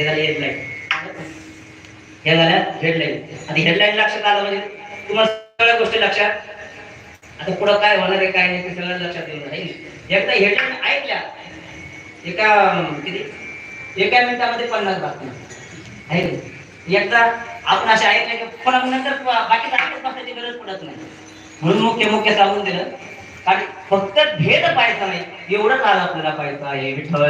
हे झाली हेडलाईन हे झाल्या हेडलाईन आणि हेडलाईन लक्षात आलं म्हणजे तुम्हाला सगळ्या गोष्टी लक्षात. आता पुढं काय होणार आहे काय नाही ते सगळं लक्षात येऊन आहे एकदा हेडलाईन ऐकल्या एका किती? एका मिनिटामध्ये पन्नास बातम्या. आहे एकदा आपण असे ऐकले की पुन्हा नंतर बाकी ऐकत बसण्याची गरज पडत नाही. म्हणून मुख्य मुख्य सांगून दिलं कारण फक्त भेद पाहायचा नाही एवढंच आज आपल्याला पाहायचं आहे. विठ्ठल.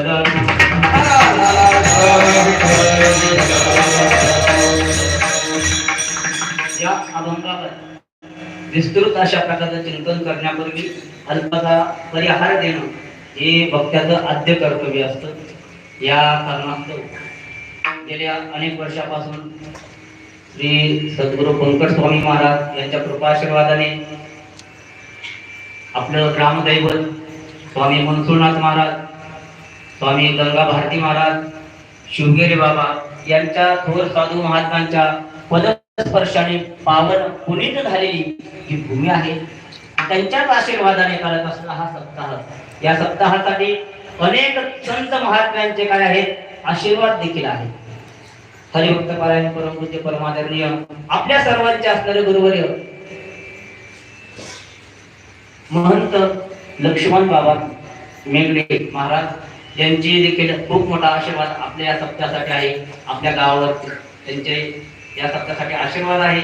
या अभंगावर विस्तृत अशा प्रकारचं चिंतन करण्यापूर्वी अल्पाचा परिहार देणं हे भक्त्याचं आद्य कर्तव्य असतं. या कारणास्तव गेल्या अनेक वर्षापासून श्री सद्गुरू पंकज स्वामी महाराज यांच्या कृपाशीर्वादाने आपलं ग्रामदैवत स्वामी मनसुरनाथ महाराज स्वामी गंगा भारती महाराज शिवगेरी बाबा यांच्या थोर साधू महात्मांच्या पदस्पर्शाने पावन पुनीत झालेली ही भूमी आहे. त्यांच्याच आशीर्वादाने करत असलेला हा सप्ताह. या सप्ताहासाठी अनेक संत महात्म्यांचे काय आहेत आशीर्वाद देखील आहेत. हरिभक्त पारायण परमपूज्य परमादरणीय आपल्या सर्वांचे असणारे गुरुवर्य महंत लक्ष्मण बाबा मेघडे महाराज यांची देखील खूप मोठा आशीर्वाद आपल्या या सप्ताहासाठी आहे. आपल्या गावावर त्यांचे या सप्ताहासाठी आशीर्वाद आहे.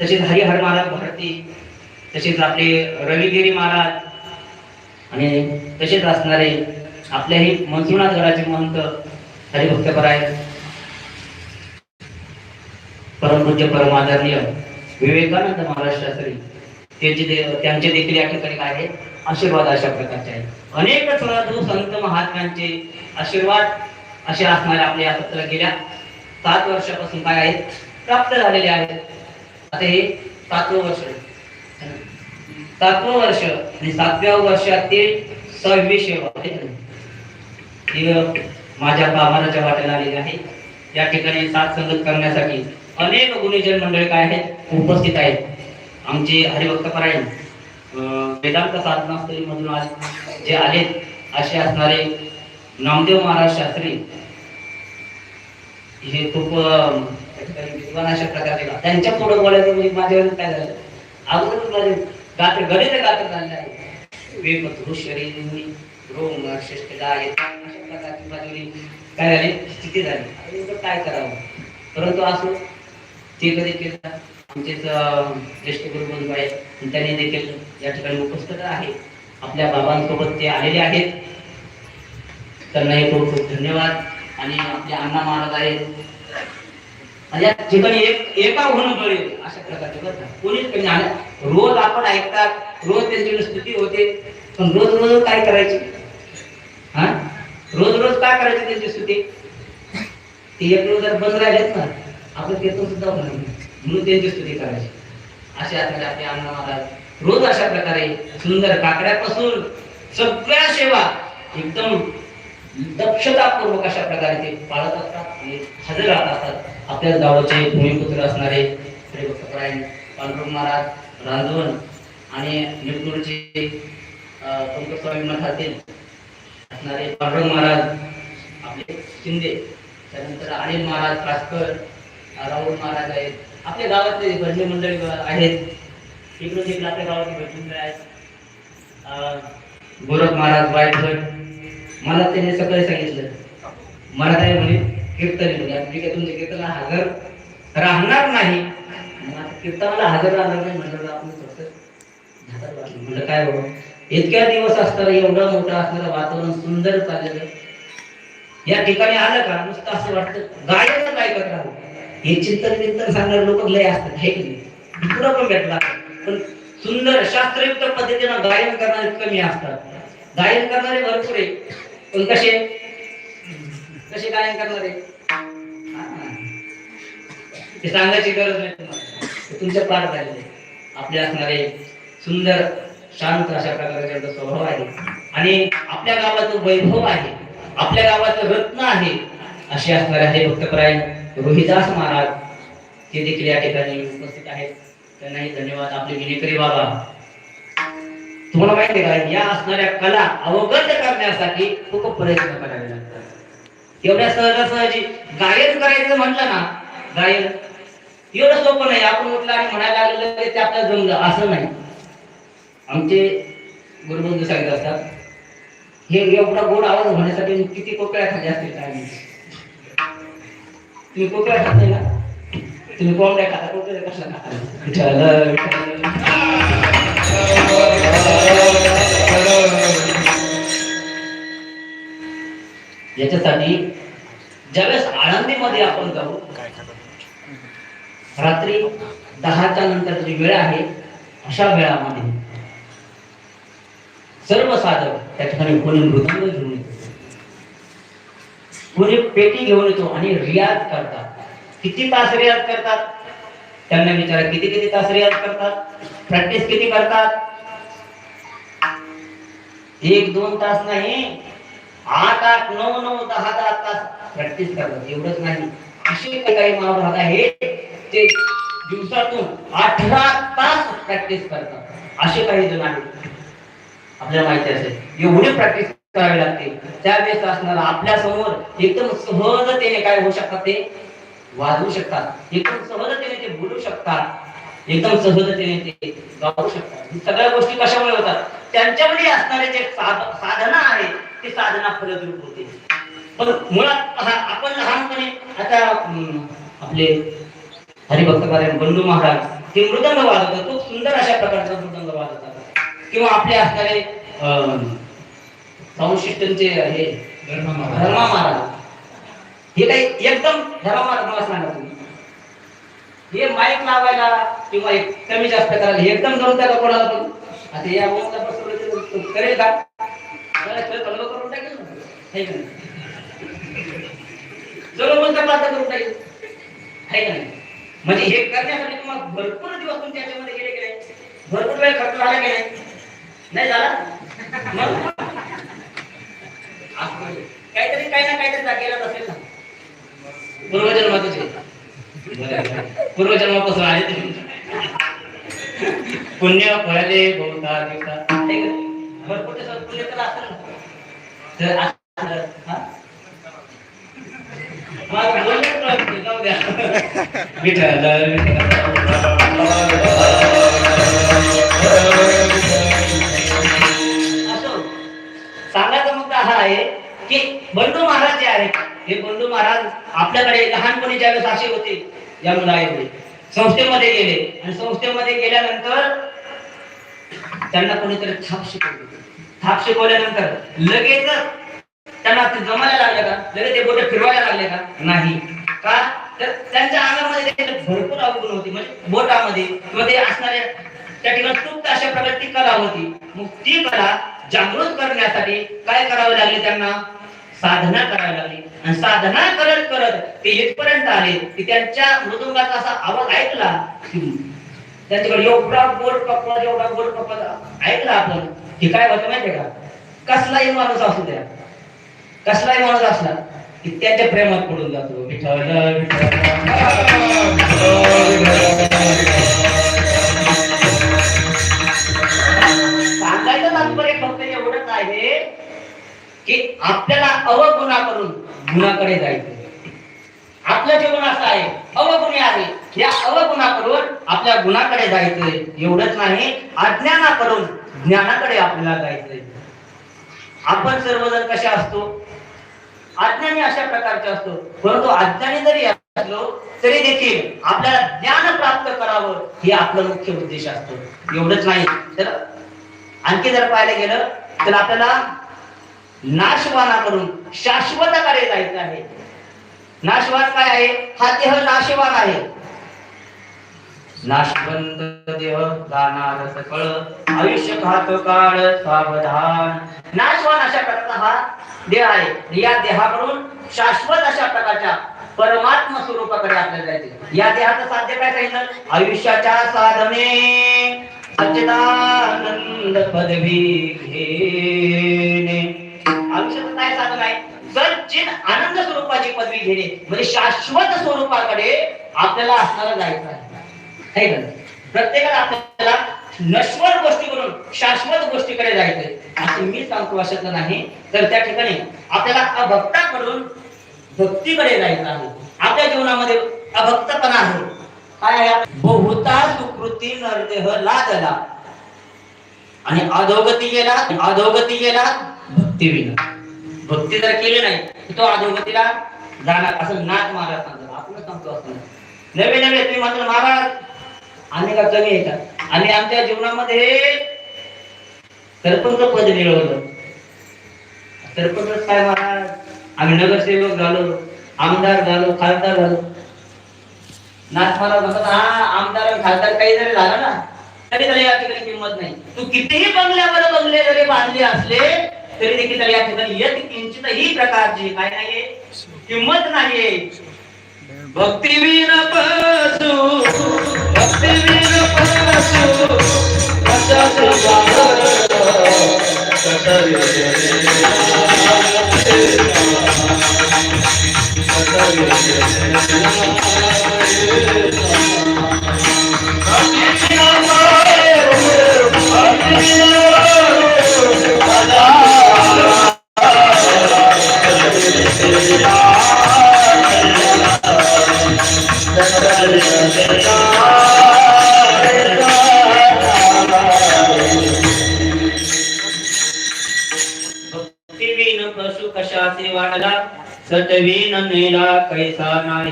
तसेच हरिहर महाराज भारती तसेच आपले रविगिरी महाराज आणि तसेच असणारे आपल्याही मंजुनाथ गडाचे महंत हरिभक्तपरायण परमपूज्य परमादरणीय विवेकानंद महाराज शास्त्री त्यांचे दे- त्यांचे देखील या ठिकाणी काय आहे. आशीर्वाद अशा प्रकारचे आहेत. अनेक साधू संत महात्म्यांचे आशीर्वाद असे असणारे आपल्या या सत्र गेल्या. सात वर्षापासून काय आहेत? प्राप्त झालेले आहेत. आता हे सातवं वर्ष सातवं वर्ष आणि सातव्या वर्षातील सहावी सेवा माझ्या कामाच्या वाटेला आलेली आहे. या ठिकाणी साथ संगत करण्यासाठी अनेक गुणीजन मंडळ काय आहेत? उपस्थित आहेत. आमचे हरिभक्त परायण वेदांत साधनास्थळी मधून आज जे आलेत असे असणारे नामदेव महाराज शास्त्री हे खूप विद्वान अशा प्रकारचे त्यांच्या पुढे बोलायचं म्हणजे माझ्यावर काय झालं? अगोदरच माझे गात गणित गात झाले आहे. वेग शरीर रोम श्रेष्ठ गाय अशा प्रकारची माझी काय झाली स्थिती झाली. काय करावं? परंतु असं ते कधी केलं? आमचेच ज्येष्ठ गुरुबंधू आहेत. आणि त्यांनी देखील या ठिकाणी उपस्थित आहे. आपल्या बाबांसोबत ते आलेले आहेत. त्यांनाही खूप खूप धन्यवाद. आणि आपले अण्णा महाराज आहेत. या ठिकाणी एक एका होणं बळे अशा प्रकारचे करतात कोणीच कमी आलं रोज आपण ऐकतात. रोज त्यांची स्तुती होते. पण रोज रोज काय करायची? हा? रोज रोज काय करायची त्यांची स्तुती? ते एक रोज जर बंद राहिलेत ना आपलं ते पण सुद्धा होणार नाही. म्हणून त्यांची स्तुती करायची. अशा प्रकारे आपले अण्णा महाराज रोज अशा प्रकारे सुंदर काकड्यापासून सगळ्या सेवा एकदम दक्षतापूर्वक अशा प्रकारे ते पाळत असतात आणि हजर राहत असतात. आपल्याच गावाचे भूमिपुत्र असणारे हरिभक्तपरायण पांडुरंग महाराज रांजवन आणि निपनूरचे पंकज स्वामी मठातील असणारे पांडुरंग महाराज आपले शिंदे त्यानंतर अनिल महाराज कासकर राहुल महाराज आहेत. आपल्या गावातले भजनी मंडळी आहेत. इकडून तिकडे आपल्या गावातले भजनी मंडळ आहेत. गोरख महाराज वायफळ मला त्याने सगळं सांगितलं. मला काय म्हणे कीर्तन म्हणजे मी काय तुमच्या कीर्तनाला हजर राहणार नाही. कीर्तनाला हजर राहणार नाही म्हणलं आपण फक्त म्हणलं काय बाबा? इतक्या दिवस असताना एवढा मोठा असणारं वातावरण सुंदर चाललेलं. या ठिकाणी आलं का नुसतं असं वाटतं गायन काय करत राहू. हे चिंतन चिंतन सांगणारे लोक लय असतात हे की नाही? पण भेटला पण सुंदर शास्त्रयुक्त पद्धतीनं गायन करणारे कमी असतात. गायन करणारे भरपूर आहे पण कसे? कसे गायन करणारे? ते सांगायची गरज नाही तुम्हाला. तुमच्या पार झालेले आपले असणारे सुंदर शांत अशा प्रकारचा त्यांचा स्वभाव आहे. आणि आपल्या गावाचं वैभव आहे. आपल्या गावाचं रत्न आहे. असे असणारे आहे भक्तपरायण रोहिदास महाराज ते देखील या ठिकाणी उपस्थित आहेत. त्यांनाही धन्यवाद. आपले विनेकरी बाबा तुम्हाला माहिती आहे का? या असणाऱ्या कला अवगत करण्यासाठी खूप प्रयत्न करावे लागतात. एवढ्या सहजासहजी गायन करायचं म्हटलं ना गायन एवढं सोपं नाही. आपण उठलं आणि म्हणायला लागलं तरी ते आपल्याला जमलं. असं नाही. आमचे गुरुबंधू सांगत असतात. हे एवढा गोड आवाज होण्यासाठी किती कोकळ्या खाल्ल्या असतील काय तुम्ही कोकळ्या खात नाही ना तुम्ही कोंबड्या खाता कोकळ्या कशा खाता विठ्ठल, विठ्ठल. याच्यासाठी ज्यावेळेस आळंदीमध्ये आपण जाऊ रात्री दहाच्या नंतर जी वेळ आहे अशा वेळामध्ये सर्व साधक त्या ठिकाणी कोणी मृदंग घेऊन येतो पेटी घेऊन येतो आणि रियाज करतात. किती तास रियाज करतात? त्यांना विचारा किती किती तास रियाज करतात? प्रॅक्टिस किती करतात? एक दोन तास नाही आठ आठ नऊ नऊ दहा दहा तास प्रॅक्टिस करतात. एवढंच नाही. असे काही काही महाभारत आहेत ते दिवसातून अठरा तास प्रॅक्टिस करतात. असे काही जण आहेत. आपल्याला माहिती असेल एवढी प्रॅक्टिस करावी लागते. त्यावेळेस असणार आपल्यासमोर एकदम सहजतेने काय होऊ शकतात ते? वाजवू शकतात. एकदम सहजतेने ते बोलू शकतात. एकदम सहजतेने ते गाऊ शकतात. सगळ्या गोष्टी कशामुळे होतात? त्यांच्यामध्ये असणारे जे साधना आहे ती साधना फलद्रूप होते. पण मुळात हा आपण लहानपणी आता आपले हरिभक्त महाराज बंडू महाराज ते मृदंग वाजवतात. खूप सुंदर अशा प्रकारचा मृदंग वाजवतात. किंवा आपले असणारे अं, संशिष्टांचे हे धर्म महाराज. हे काही एकदम धर्मा महाराज मला सांगा तुम्ही. हे माईक लावायला किंवा एक कमी जास्त करायला हे एकदम जमतं का कोणाला पण. आता या तो करेल का त्याला चालू करून टाकेल ना. है का नाही? चलो म्हणता प्रार्थना करून टाकेल. है का नाही? म्हणजे हे करण्यासाठी तुम्हाला भरपूर दिवस तुमच्या याच्यामध्ये गेले की नाही? भरपूर वेळ खर्च झाला की नाही? नाही झाला? मग? काहीतरी काही ना काहीतरी असेल ना पूर्वजन्मातच पूर्वजन्मापासून आले तुम्ही पुण्य फळले बहुता दिवसा? भरपूर पुण्य तर असेल हा? विठ्ठल, विठ्ठल. आपल्याकडे लहानपणी ज्यावेळेस असे होते या मुलाकडे संस्थेमध्ये गेले. आणि संस्थेमध्ये गेल्यानंतर त्यांना कोणीतरी थाप शिकवली. थाप शिकवल्यानंतर लगेच त्यांना ते जमायला लागले का? लगेच ते बोट फिरवायला लागले का? नाही. का? तर त्यांच्या अंगामध्ये भरपूर अवगुण होती. म्हणजे बोटामध्ये किंवा ते असणाऱ्या त्या ठिकाणी तृप्त अशा प्रकारची कला होती. मग ती कला जागृत करण्यासाठी काय करावे लागले त्यांना? साधना करायला लागली. आणि साधना करत करत ते इथपर्यंत आले की त्यांच्या मृदुंगाचा असा आवाज ऐकला त्यांच्याकडे एवढा गोड पप्पा एवढा गोड पप्पा ऐकला आपण की काय होतं माहितीये का? कसलाही माणूस असू द्या कसलाही माणूस असला की त्याच्या प्रेमात पडून जातो. विठ्ठल विठ्ठल की आपल्याला अवगुणा करून गुणाकडे जायचे आपलं जीवन असं आहे अवगुणी आहे. या अवगुणा करून आपल्या गुणाकडे जायचंय. एवढंच नाही अज्ञाना करून ज्ञानाकडे आपल्याला जायचंय. आपण सर्वजण कसे असतो? अज्ञानी अशा प्रकारचे असतो. परंतु अज्ञानी जरी असलो तरी देखील आपल्याला ज्ञान प्राप्त करावं हे आपला मुख्य उद्देश असतो. एवढंच नाही. तर आणखी जर पाहायला गेलं तर आपल्याला नाशवानाकडून शाश्वताकडे जायचं आहे. नाशवान काय आहे? हा देह नाशवान आहे. नाशवंत देह जाणार सकळ आयुष्य खात काळ सावधान. नाशवान अशा प्रकारचा हा देह आहे. या देहाकडून शाश्वत अशा प्रकारच्या परमात्म स्वरूपाकडे आपल्याला जायचे या देहाचं साध्य काय सांगितलं? आयुष्याच्या साधने. सच्चिदानंद पदवी घेणे. आयुष्याचं काय साधन आहे सच्चिन आनंद स्वरूपाची पदवी घेणे म्हणजे शाश्वत स्वरूपाकडे आपल्याला असणारा जायचं आहे. प्रत्येकाला आपल्याला नश्वर गोष्टीवरून शाश्वत गोष्टीकडे जायचंय. असं मी सांगतो अशातलं नाही. तर त्या ठिकाणी आपल्याला अभक्ताकडून भक्तीकडे जायचं आहे. आपल्या जीवनामध्ये अभक्तपणा आहे. काय आहे? बहुता सुकृती नरदेह लादला. आणि अधोगती गेला अधोगती गेला भक्ती विना. भक्ती जर केली नाही तो अधोगतीला जाणार असं नाथ महाराज सांगतात. आपण सांगतो असं. नवे नवे तुम्ही मात्र महाराज आम्ही का कमी येतात. आणि आमच्या जीवनामध्ये सरपंच पद मिळवलं सरपंच काय महाराज आम्ही नगरसेवक झालो आमदार झालो खासदार झालो. नाथ महाराज म्हणतात हा आमदार खासदार काही जरी झाला ना तरी त्याला या ठिकाणी किंमत नाही. तू कितीही बंगल्यावर बंगले जरी बांधले असले तरी देखील या ठिकाणी येत किंचितही प्रकारची काय नाहीये किंमत नाहीये भक्तिवीन पसू भक्तिवीर पसू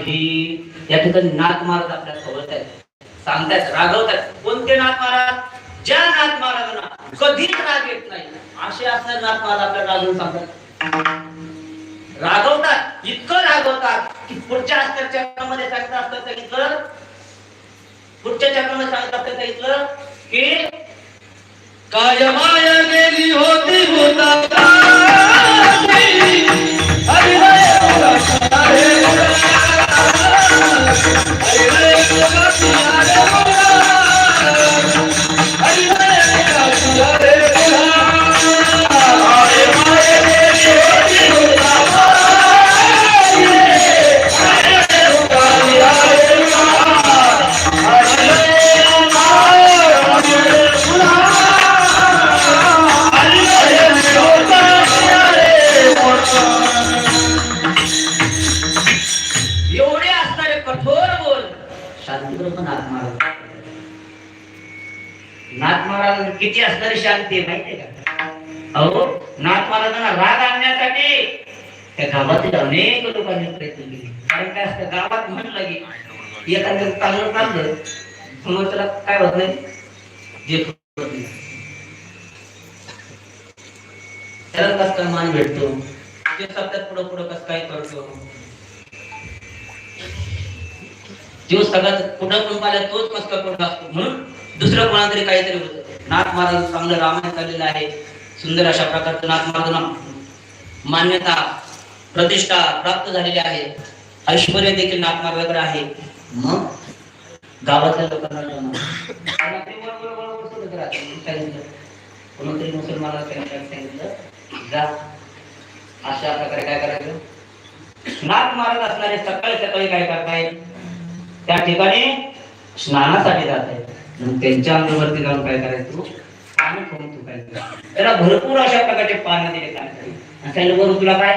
ही या ठिकाणी नाथ महाराज आपल्यासोबत आहेत. सांगतायत रागवतायत. कोणते नाथ महाराज? ज्या नाथ महाराजांना कधीच राग येत नाही असे असणारे नाथ महाराज आपल्याला रागवून सांगतात. रागवतात इतकं रागवतात की पुढच्या चक्रामध्ये सांगत असतात सांगितलं पुढच्या चक्रामध्ये सांगत असतात सांगितलं की काय माया गेली होती होता त्या गावातील अनेक लोकांनी प्रयत्न केले. कारण काय असतं गावात म्हणलं की एखाद्या चांगलं चाललं समोरच्याला काय होत नाही? जे त्याला कस काय मान भेटतो? ते सतत पुढं पुढं कस काय करतो? जो सगळ्यात पुढं कोण पाहिला तोच काय कोण असतो म्हणून दुसरं कोणातरी काहीतरी होतं. नाथ महाराज चांगलं रामायण चाललेलं आहे. सुंदर अशा प्रकारचं नाथ महाराजांना मान्यता प्रतिष्ठा प्राप्त झालेली आहे. ऐश्वर्य देखील नाथ महाराजाकडे आहे. मग? गावातल्या लोकांना कोणतरी मुसलमानाला सांगितलं जा. अशा प्रकारे काय करायचं? नाथ महाराज असणारे सकाळी सकाळी काय करताय? त्या ठिकाणी स्नानासाठी जात आहेत त्यांच्या अंगावरती जाऊन काय करायचं? पाणी खाऊन तू काय करायचं? त्याला भरपूर अशा प्रकारचे पाणी दिले काय आणि त्याला वरून तुला काय?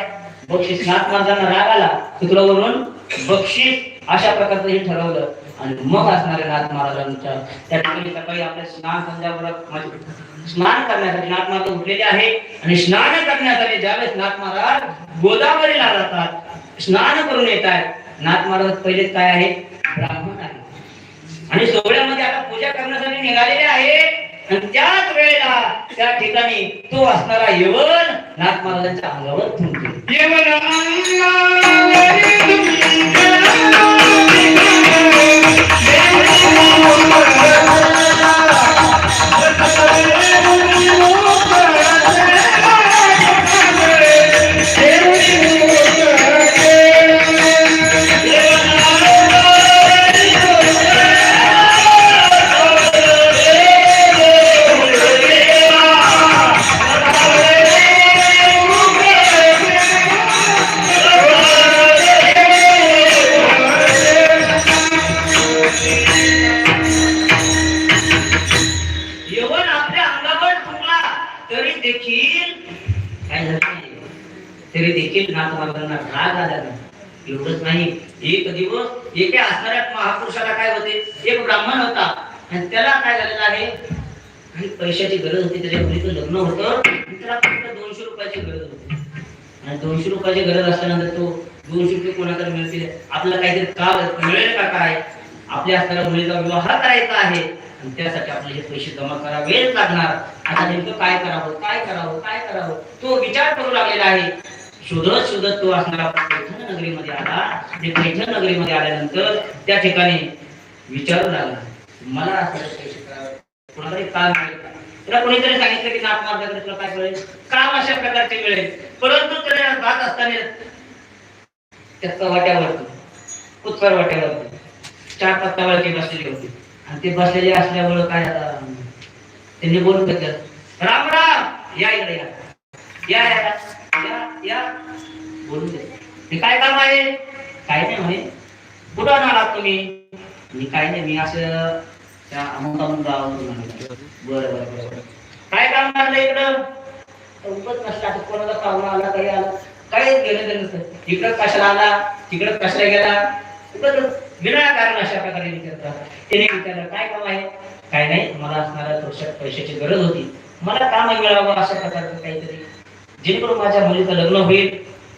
बक्षीस नाथ महाराजांना राग आला की तुला वरून बक्षीस अशा प्रकारचं हे ठरवलं. आणि मग असणारे नाथ महाराजांच्या त्या ठिकाणी सकाळी आपल्या स्नान संध्यावर म्हणजे स्नान करण्यासाठी नाथ महाराज उठलेले आहे. आणि स्नान करण्यासाठी ज्यावेळेस नाथ महाराज गोदावरीला जातात स्नान करून येत आहेत. नाथ महाराज पहिले काय आहे? ब्राह्मण आहे आणि सोहळ्यामध्ये आता पूजा करण्यासाठी निघालेले आहे आणि त्याच वेळेला त्या ठिकाणी तो असणारा यवन नाथ महाराजांच्या अंगावर थुंकतो. येवन अंगावरी एके असणाऱ्या महापुरुषाला काय होते? एक ब्राह्मण होता. आणि त्याला काय झालेलं आहे? आणि पैशाची गरज होती त्याच्या मुलीचं लग्न होतं. त्याला फक्त दोनशे रुपयाची गरज होती. आणि दोनशे रुपयाची गरज असल्यानंतर तो दोनशे रुपये कोणाकडे मिळतील? आपल्याला काहीतरी का मिळेल का काय? आपल्या असणाऱ्या मुलीचा विवाह करायचा आहे. आणि त्यासाठी आपले हे पैसे जमा करावेच लागणार. आता नेमकं काय करावं? काय करावं? काय करावं? तो विचार करू लागलेला आहे. शोधत शोधत तो असणारा पैठण नगरीमध्ये आला. आणि पैठण नगरीमध्ये आल्यानंतर त्या ठिकाणी विचारू लागला. मला कोणाकडे काम मिळेल तुला कोणीतरी सांगितलं की नाक मारल्याकडे तुला काय कळेल काम अशा प्रकारचे मिळेल. परंतु त्याला जात असताना त्याचा वाट्यावरती उत्तर वाट्यावरती चार पत्तावरती बसलेले होते. आणि ते बसलेले असल्यामुळं काय आता त्यांनी बोलून घेतलं राम राम या इकडे या या. या. बोलून हे काय काम आहे? काय नाही म्हणे कुठं आलात तुम्ही? मी काय नाही मी असं त्या अमुक अमुक बरं बरं बरं काय काम लागलं इकडं? उपच नसला कोणाचा पाहुणा आला काही आला. काहीच गेलं देणं नसतं. इकडं कशाला आला? तिकडं कशाला गेला? उगत विनाकारण अशा प्रकारे विचारतात. त्याने विचारलं काय काम आहे? काय नाही मला असणाऱ्या थोडशा पैशाची गरज होती. मला काम मिळावं अशा प्रकारचं काहीतरी. जेणेकरून माझ्या मुलीचं लग्न होईल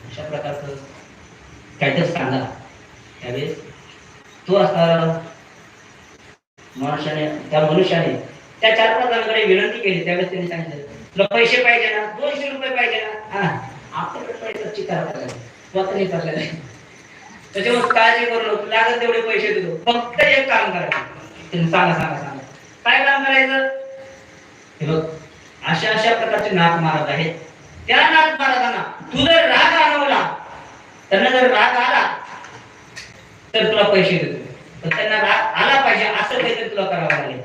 अशा प्रकारचं काहीतरी सांगा. त्यावेळेस तो असणारा मनुष्याने त्या मनुष्याने त्या चार पाच जणांकडे विनंती केली. त्यावेळेस त्यांनी सांगितलं तुला पैसे पाहिजे ना? दोनशे रुपये पाहिजे ना? हा आपल्याकडे पैसा चिकार स्वतः नाही करलेला आहे त्याच्यामुळे काळजी करू नको. लागत तेवढे पैसे देतो फक्त एक काम करायचं त्यांनी सांगा सांगा सांगा. काय काम करायचं? हे बघ अशा अशा प्रकारचे नाक मारत आहेत. त्या नाथ महाराजांना तू जर राग आणवला त्यांना जर राग आला तर तुला पैसे देतो. पण त्यांना राग आला पाहिजे असं काहीतरी तुला करावं लागेल.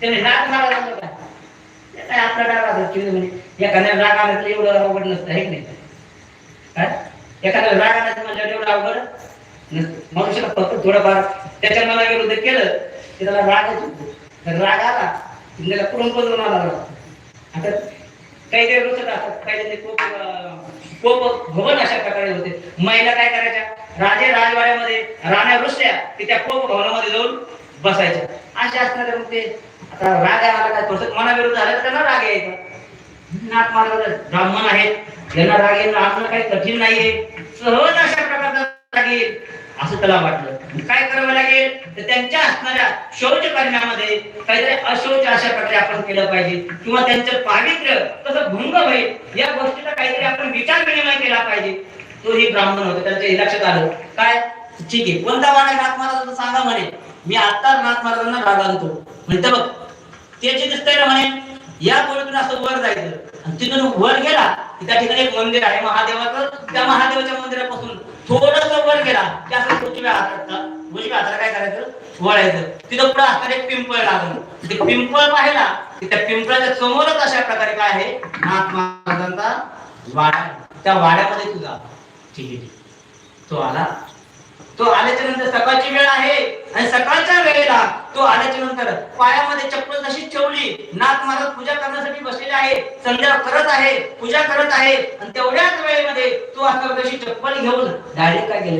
त्याने राग महाराजांना काय काय आपला राग आला? चिड म्हणे राग आला तर एवढं अवघड नसतं हे नाही? काय एखाद्याला राग आला म्हणजे एवढं अवघड नसतं. मनुष्याला फक्त थोडंफार त्याच्या मला विरुद्ध केलं की त्याला राग येतो. तर राग आला त्याला पुरून पदरून आला आता काही काही रुचत असतात. काही काही खूप भवन अशा प्रकारे होते. महिला काय करायच्या? राजे राजवाड्यामध्ये राण्या रुसल्या की त्या कोप भवनामध्ये जाऊन बसायच्या. अशा असणार मग ते आता राग आला काय? थोडस मनाविरुद्ध झालं तर त्यांना राग यायचा. नाथ महाराज ब्राह्मण आहेत. यांना राग येणं आपलं काही कठीण नाहीये. सहज अशा प्रकारचा राग येईल. असं त्याला वाटलं. काय करावं लागेल? तर त्यांच्या असणाऱ्या शौच करण्यामध्ये काहीतरी अशौच अशा प्रकारे आपण केलं पाहिजे. किंवा त्यांचं पावित्र्य कसं भंग होईल या गोष्टीचा काहीतरी आपण विचार विनिमय केला पाहिजे. तोही ब्राह्मण होता त्यांच्या हे लक्षात आलं. काय? ठीक आहे. कोणता वाडा नाथ महाराजांना सांगा म्हणे? मी आता नाथ महाराजांना राग आणतो. म्हणते बघ त्याची दिसतंय ना म्हणे या गोळीतून असं वर जायचं. आणि तिथून वर गेला की त्या ठिकाणी एक मंदिर आहे महादेवाचं त्या महादेवाच्या मंदिरापासून थोडस वर गेला की असं उजव्या हातात उजव्या हाताला काय करायचं? वळायचं तिथं पुढे असणार एक पिंपळ लागलं ते पिंपळ पाहिला की त्या पिंपळाच्या समोरच अशा प्रकारे काय आहे? नाथ महाराजांचा वाडा त्या वाड्यामध्ये तुझा ठीक आहे. तो आला. तो आल्याच्यानंतर सकाळची वेळ आहे आणि सकाळच्या वेळेला तो आल्याच्यानंतर पायामध्ये चप्पल तशी ठेवली नाथ महाराज पूजा करण्यासाठी बसलेले आहे संध्या करत आहे पूजा करत आहे. आणि तेवढ्याच वेळेमध्ये तो आता तशी चप्पल घेऊन डायरेक्ट काय गेले